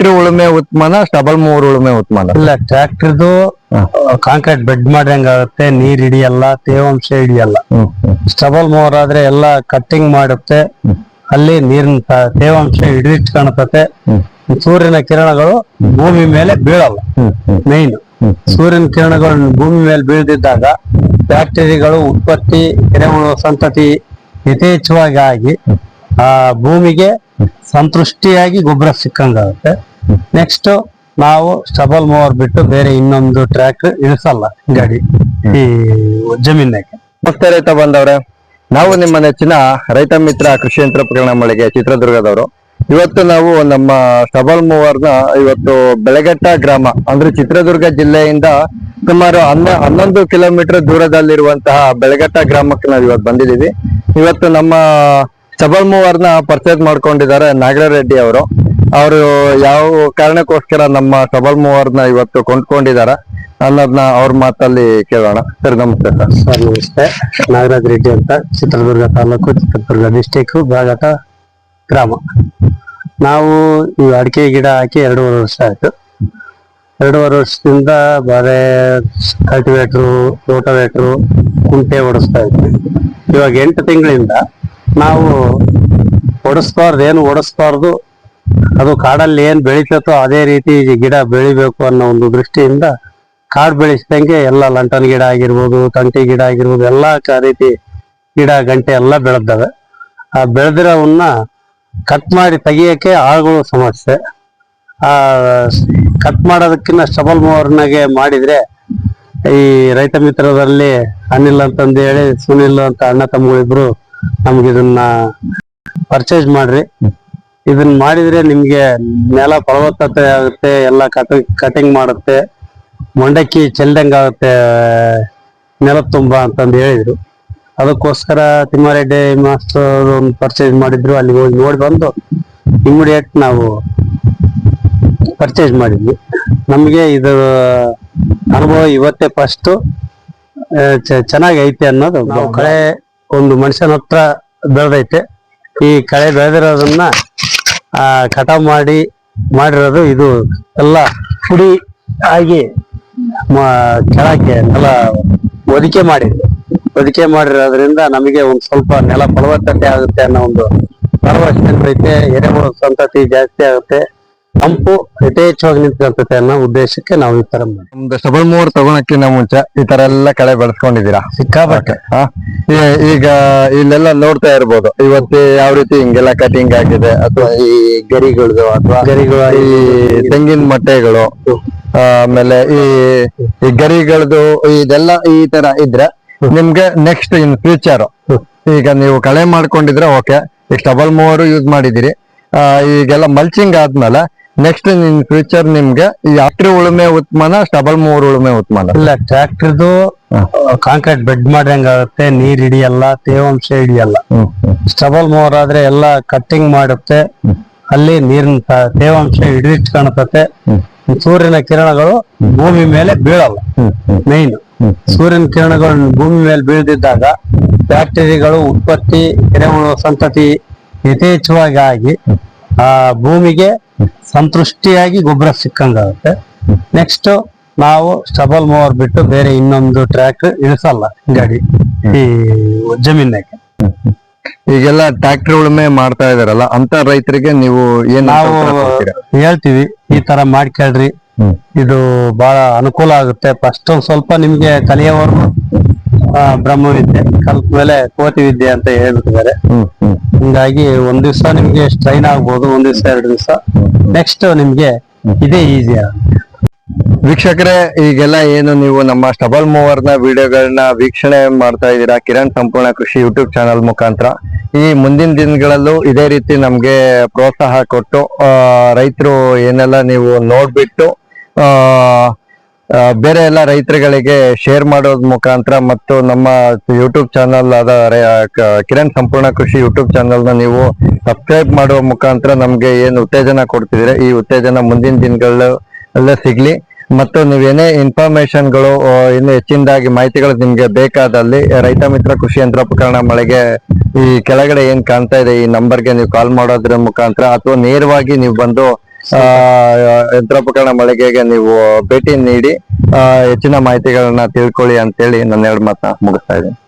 Tractor ಉಳುಮೆ ಉತ್ಮಾನ double ಮೂರ್ ಉಳುಮೆ ಉತ್ಮಾನ. ಇಲ್ಲ ಟ್ರ್ಯಾಕ್ಟರ್ದು ಕಾಂಕ್ರೀಟ್ ಬೆಡ್ ಮಾಡ್ದಂಗ ಆಗುತ್ತೆ ನೀರ್ ಹಿಡಿಯಲ್ಲ ತೇವಾಂಶ ಹಿಡಿಯಲ್ಲ. ಸ್ಟಬಲ್ ಮೋರ್ ಆದ್ರೆ ಎಲ್ಲ ಕಟ್ಟಿಂಗ್ ಮಾಡುತ್ತೆ ಅಲ್ಲಿ ನೀರಿನ ತೇವಾಂಶ ಹಿಡಿದಿಟ್ ಕಾಣತತೆ ಸೂರ್ಯನ ಕಿರಣಗಳು ಭೂಮಿ ಮೇಲೆ ಬೀಳಲ್ಲ ಮೇನ್ ಸೂರ್ಯನ ಕಿರಣಗಳು ಭೂಮಿ ಮೇಲೆ ಬೀಳದಿದ್ದಾಗ ಬ್ಯಾಕ್ಟೀರಿಯಾಗಳು ಉತ್ಪತ್ತಿ ಕಿರಣಗಳು ಸಂತತಿ ಯಥೇಚ್ಛವಾಗಿ ಆಗಿ ಆ ಭೂಮಿಗೆ ಸಂತೃಷ್ಟಿಯಾಗಿ ಗೊಬ್ಬರ ಸಿಕ್ಕಂಗಾಗುತ್ತೆ. ನೆಕ್ಸ್ಟ್ ನಾವು ಸ್ಟಬಲ್ ಮೂವರ್ ಬಿಟ್ಟು ಬೇರೆ ಇನ್ನೊಂದು ಟ್ರ್ಯಾಕ್ ಇಳಿಸಲ್ಲ ಗಾಡಿ. ಈ ಜಮೀನಾಗೆ ನಮಸ್ತೆ ರೈತ ಬಂದವ್ರೆ ನಾವು ನಿಮ್ಮ ನೆಚ್ಚಿನ ರೈತ ಮಿತ್ರ ಕೃಷಿ ಯಂತ್ರ ಉಪಕರಣ ಮಳಿಗೆ ಚಿತ್ರದುರ್ಗದವರು. ಇವತ್ತು ನಾವು ನಮ್ಮ ಸ್ಟಬಲ್ ಮೂವರ್ನ ಇವತ್ತು ಬೆಳಗಟ್ಟ ಗ್ರಾಮ ಅಂದ್ರೆ ಚಿತ್ರದುರ್ಗ ಜಿಲ್ಲೆಯಿಂದ ಸುಮಾರು ಹನ್ನ ಹನ್ನೊಂದು ಕಿಲೋಮೀಟರ್ ದೂರದಲ್ಲಿರುವಂತಹ ಬೆಳಗಟ್ಟ ಗ್ರಾಮಕ್ಕೆ ನಾವು ಇವತ್ತು ಬಂದಿದ್ದೀವಿ. ಇವತ್ತು ನಮ್ಮ ಸ್ಟಬಲ್ ಮೂವರ್ನ ಪರ್ಚೇಸ್ ಮಾಡ್ಕೊಂಡಿದ್ದಾರೆ ನಾಗರ ರೆಡ್ಡಿ ಅವರು. ಅವರು ಯಾವ ಕಾರಣಕ್ಕೋಸ್ಕರ ನಮ್ಮ ಸಬಲ್ ಮೂವರ್ನ ಇವತ್ತು ಕೊಂಡ್ಕೊಂಡಿದಾರ ಅನ್ನೋದನ್ನ ಅವ್ರ ಮಾತಲ್ಲಿ ಕೇಳೋಣ. ಸರ್, ನಮಸ್ತೆ ಸರ್. ಸರ್, ನಮಸ್ತೆ. ನಾಗರಾಜ್ ರೆಡ್ಡಿ ಅಂತ ಚಿತ್ರದುರ್ಗ ತಾಲೂಕು ಚಿತ್ರದುರ್ಗ ಡಿಸ್ಟಿಕ್ ಭಾಗತ ಗ್ರಾಮ. ನಾವು ಈ ಅಡಿಕೆ ಗಿಡ ಹಾಕಿ ಎರಡೂವರೆ ವರ್ಷ ಆಯ್ತು. ಎರಡೂವರೆ ವರ್ಷದಿಂದ ಬಾರೆ ಕಲ್ಟಿವೇಟ್ರು, ರೋಟೋವೇಟ್ರು ಕುಂಟೆ ಓಡಿಸ್ತಾ ಇದ್ವಿ. ಇವಾಗ ಎಂಟು ತಿಂಗಳಿಂದ ನಾವು ಓಡಿಸ್ಬಾರ್ದು, ಏನು ಓಡಿಸ್ಬಾರ್ದು ಅದು ಕಾಡಲ್ಲಿ ಏನು ಬೆಳಿತೈತೋ ಅದೇ ರೀತಿ ಗಿಡ ಬೆಳಿಬೇಕು ಅನ್ನೋ ಒಂದು ದೃಷ್ಟಿಯಿಂದ ಕಾಡು ಬೆಳೆಸಿದಂಗೆ ಎಲ್ಲ ಲಂಟನ್ ಗಿಡ ಆಗಿರ್ಬೋದು, ತಂಟಿ ಗಿಡ ಆಗಿರ್ಬೋದು, ಎಲ್ಲಾ ರೀತಿ ಗಿಡ ಗಂಟೆ ಎಲ್ಲ ಬೆಳೆದವೆ ಆ ಬೆಳೆದಿರೋವನ್ನ ಕಟ್ ಮಾಡಿ ತೆಗಿಯಕ್ಕೆ ಆಳುಗಳು ಸಮಸ್ಯೆ ಆ ಕಟ್ ಮಾಡೋದಕ್ಕಿಂತ ಸ್ಟಬಲ್ ಮೂವರ್ನಾಗೆ ಮಾಡಿದ್ರೆ ಈ ರೈತ ಮಿತ್ರದಲ್ಲಿ ಅನಿಲ್ ಅಂತಂದು ಹೇಳಿ, ಸುನಿಲ್ ಅಂತ ಅಣ್ಣ ತಮ್ಮಗಳಿಬ್ರು ನಮ್ಗೆ ಇದನ್ನ ಪರ್ಚೇಸ್ ಮಾಡ್ರಿ. ಇದನ್ನ ಮಾಡಿದ್ರೆ ನಿಮ್ಗೆ ನೆಲ ಫಲವತ್ತತೆ ಆಗುತ್ತೆ, ಎಲ್ಲ ಕಟ್ ಕಟಿಂಗ್ ಮಾಡುತ್ತೆ, ಮಂಡಕ್ಕಿ ಚೆಲ್ಲದಂಗಾಗುತ್ತೆ ನೆಲ ತುಂಬ ಅಂತಂದು ಹೇಳಿದ್ರು. ಅದಕ್ಕೋಸ್ಕರ ತಿಮ್ಮಾರೆಡ್ಡಿ ಮಾಸ್ಟರ್ ಒಂದು ಪರ್ಚೇಸ್ ಮಾಡಿದ್ರು ಅಲ್ಲಿ ಹೋಗಿ ನೋಡಿ ಬಂದು ಇಮಿಡಿಯೇಟ್ ನಾವು ಪರ್ಚೇಸ್ ಮಾಡಿದ್ವಿ. ನಮಗೆ ಇದು ಅನುಭವ ಇವತ್ತೇ ಫಸ್ಟ್ ಚೆನ್ನಾಗಿ ಐತೆ ಅನ್ನೋದು ನಾವು ಕಳೆ ಒಂದು ಮನುಷ್ಯನ ಹತ್ರ ಬೆಳೆದೈತೆ. ಈ ಕಳೆ ಬೆಳೆದಿರೋದನ್ನ ಆ, ಕಟಾವ್ ಮಾಡಿ ಮಾಡಿರೋದು ಇದು ಎಲ್ಲ ಪುಡಿ ಆಗಿ ಕೆಳಕ್ಕೆ ನೆಲ ಹೊದಿಕೆ ಮಾಡಿದ್ವಿ ಹೊದಿಕೆ ಮಾಡಿರೋದ್ರಿಂದ ನಮಗೆ ಒಂದ್ ಸ್ವಲ್ಪ ನೆಲ ಫಲವತ್ತತೆ ಆಗುತ್ತೆ ಅನ್ನೋ ಒಂದು ಭರವಸೆ ಐತೆ, ಎರೆಹುಳ ಸಂತತಿ ಜಾಸ್ತಿ ಆಗುತ್ತೆ. ತಂಪು ಯಥೇಚ್ಛವಾಗಿ ನಿಂತ್ಕೊಳ್ತೈತೆ ಅನ್ನೋ ಉದ್ದೇಶಕ್ಕೆ ನಾವು ಈ ತರ ಮಾಡಿ ಸಬಲ್ ಮೂರ್ ಮೂವರ್ ತಗೊಳಕ್ಕಿಂತ ಮುಂಚೆ ಈ ತರ ಎಲ್ಲ ಕಳೆ ಬೆಳೆಸ್ಕೊಂಡಿದ್ದೀರಾ? ಸಿಕ್ಕಾಪಟ್ಟೆ? ಈ- ಈಗ ಇಲ್ಲೆಲ್ಲ ನೋಡ್ತಾ ಇರ್ಬೋದು. ಇವತ್ತು ಯಾವ ರೀತಿ ಹಿಂಗೆಲ್ಲ ಕಟಿಂಗ್ ಆಗಿದೆ ಅಥವಾ ಈ ಗರಿಗಳದು ಅಥವಾ ಗರಿಗಳು ಈ ತೆಂಗಿನ ಮೊಟ್ಟೆಗಳು ಆಮೇಲೆ ಈ ಈ ಗರಿಗಳದು ಇದೆಲ್ಲ ಈ ತರ ಇದ್ರೆ ನಿಮ್ಗೆ ನೆಕ್ಸ್ಟ್ ಇನ್ ಫ್ಯೂಚರ್ ಈಗ ನೀವು ಕಳೆ ಮಾಡ್ಕೊಂಡಿದ್ರೆ ಓಕೆ ಈಗ ಡಬಲ್ ಮೂವರು ಯೂಸ್ ಮಾಡಿದಿರಿ ಈಗೆಲ್ಲ ಮಲ್ಚಿಂಗ್ ಆದ್ಮೇಲೆ ನೆಕ್ಸ್ಟ್ ನಿಮ್ ಫ್ಯೂಚರ್ ನಿಮ್ಗೆ ಈ ಅಕ್ರಿ ಉಳುಮೆ ಉತ್ಮಾನ ಸ್ಟಬಲ್ ಮೂರ್ ಉಳುಮೆ ಉತ್ಮಾನ. ಇಲ್ಲ ಟ್ರಾಕ್ಟರ್ದು ಕಾಂಕ್ರೀಟ್ ಬೆಡ್ ಮಾಡ್ದಂಗ ಆಗುತ್ತೆ ನೀರ್ ಹಿಡಿಯಲ್ಲ ತೇವಾಂಶ ಹಿಡಿಯಲ್ಲ. ಸ್ಟಬಲ್ ಮೋರ್ ಆದ್ರೆ ಎಲ್ಲ ಕಟ್ಟಿಂಗ್ ಮಾಡುತ್ತೆ. ಅಲ್ಲಿ ನೀರಿನ ತೇವಾಂಶ ಹಿಡಿದಿಟ್ಕೊಳ್ತತೆ ಸೂರ್ಯನ ಕಿರಣಗಳು ಭೂಮಿ ಮೇಲೆ ಬೀಳಲ್ಲ. ಮೇನ್ ಸೂರ್ಯನ ಕಿರಣಗಳು ಭೂಮಿ ಮೇಲೆ ಬೀಳದಿದ್ದಾಗ ಬ್ಯಾಕ್ಟೀರಿಯಾಗಳು ಉತ್ಪತ್ತಿ ಸಂತತಿ ಯಥೇಚ್ಛವಾಗಿ ಆಗಿ ಆ ಭೂಮಿಗೆ ಸಂತೃಷ್ಟಿಯಾಗಿ ಗೊಬ್ಬರ ಸಿಕ್ಕಂಗಾಗುತ್ತೆ. ನೆಕ್ಸ್ಟ್ ನಾವು ಸ್ಟಬಲ್ ಮೋವರ್ ಬಿಟ್ಟು ಬೇರೆ ಇನ್ನೊಂದು ಟ್ರ್ಯಾಕ್ ಇಳಿಸಲ್ಲ ಗಾಡಿ ಈ ಜಮೀನಾಗೆ. ಈಗೆಲ್ಲ ಟ್ರಾಕ್ಟರ್ ಉಳುಮೆ ಮಾಡ್ತಾ ಇದಾರಲ್ಲ ಅಂತ ರೈತರಿಗೆ ನೀವು ಏನ್ ನಾವು ಹೇಳ್ತೀವಿ ಈ ತರ ಮಾಡ್ಕೊಳ್ರಿ ಇದು ಬಹಳ ಅನುಕೂಲ ಆಗುತ್ತೆ. ಫಸ್ಟ್ ಒಂದ್ ಸ್ವಲ್ಪ ನಿಮ್ಗೆ ಕಲಿಯವರು ಬ್ರಹ್ಮವಿದ್ಯೆ ಕಲ್ತ ಮೇಲೆ ಕೋತಿ ವಿದ್ಯೆ ಅಂತ ಹೇಳ್ಬಿಟ್ಟಿದ್ದಾರೆ. ಹಿಂಗಾಗಿ ಒಂದ್ ದಿವ್ಸ ನಿಮ್ಗೆ ಸ್ಟ್ರೈನ್ ಆಗ್ಬೋದು, ಒಂದ್ ದಿವ್ಸ, ಎರಡು ದಿವ್ಸ. ನೆಕ್ಸ್ಟ್ ನಿಮ್ಗೆ ಇದೇ ಈಸಿ ವೀಕ್ಷಕರೇ, ಈಗೆಲ್ಲ ಏನು ನೀವು ನಮ್ಮ ಸ್ಟಬಲ್ ಮೂವರ್ನ ವಿಡಿಯೋಗಳನ್ನ ವೀಕ್ಷಣೆ ಮಾಡ್ತಾ ಇದ್ದೀರಾ? ಕಿರಣ್ ಸಂಪೂರ್ಣ ಕೃಷಿ ಯೂಟ್ಯೂಬ್ ಚಾನಲ್ ಮುಖಾಂತರ. ಈ ಮುಂದಿನ ದಿನಗಳಲ್ಲೂ ಇದೇ ರೀತಿ ನಮ್ಗೆ ಪ್ರೋತ್ಸಾಹ ಕೊಟ್ಟು ರೈತರು ಏನೆಲ್ಲ ನೀವು ನೋಡ್ಬಿಟ್ಟು ಬೇರೆ ಎಲ್ಲ ರೈತರುಗಳಿಗೆ ಶೇರ್ ಮಾಡೋದ್ ಮುಖಾಂತರ ಮತ್ತು ನಮ್ಮ ಯೂಟ್ಯೂಬ್ ಚಾನಲ್ ಆದ ಕಿರಣ್ ಸಂಪೂರ್ಣ ಕೃಷಿ ಯೂಟ್ಯೂಬ್ ಚಾನಲ್ನ ನೀವು ಸಬ್ಸ್ಕ್ರೈಬ್ ಮಾಡುವ ಮುಖಾಂತರ ನಮ್ಗೆ ಏನು ಉತ್ತೇಜನ ಕೊಡ್ತಿದ್ರೆ ಈ ಉತ್ತೇಜನ ಮುಂದಿನ ದಿನಗಳು ಎಲ್ಲ ಸಿಗ್ಲಿ. ಮತ್ತು ನೀವೇನೇ ಇನ್ಫಾರ್ಮೇಶನ್ಗಳು ಇನ್ನು ಹೆಚ್ಚಿನದಾಗಿ ಮಾಹಿತಿಗಳು ನಿಮ್ಗೆ ಬೇಕಾದಲ್ಲಿ ರೈತ ಮಿತ್ರ ಕೃಷಿ ಯಂತ್ರೋಪಕರಣ ಮಳೆಗೆ ಈ ಕೆಳಗಡೆ ಏನ್ ಕಾಣ್ತಾ ಇದೆ, ಈ ನಂಬರ್ಗೆ ನೀವು ಕಾಲ್ ಮಾಡೋದ್ರ ಮುಖಾಂತರ ಅಥವಾ ನೇರವಾಗಿ ನೀವು ಬಂದು ಯಂತ್ರೋಪಕರಣ ಮಳಿಗೆಗೆ ನೀವು ಭೇಟಿ ನೀಡಿ ಹೆಚ್ಚಿನ ಮಾಹಿತಿಗಳನ್ನ ತಿಳ್ಕೊಳ್ಳಿ ಅಂತೇಳಿ ನನ್ನ ಎರಡು ಮಾತನ್ನ ಮುಗಿಸ್ತಾ ಇದ್ದೀನಿ.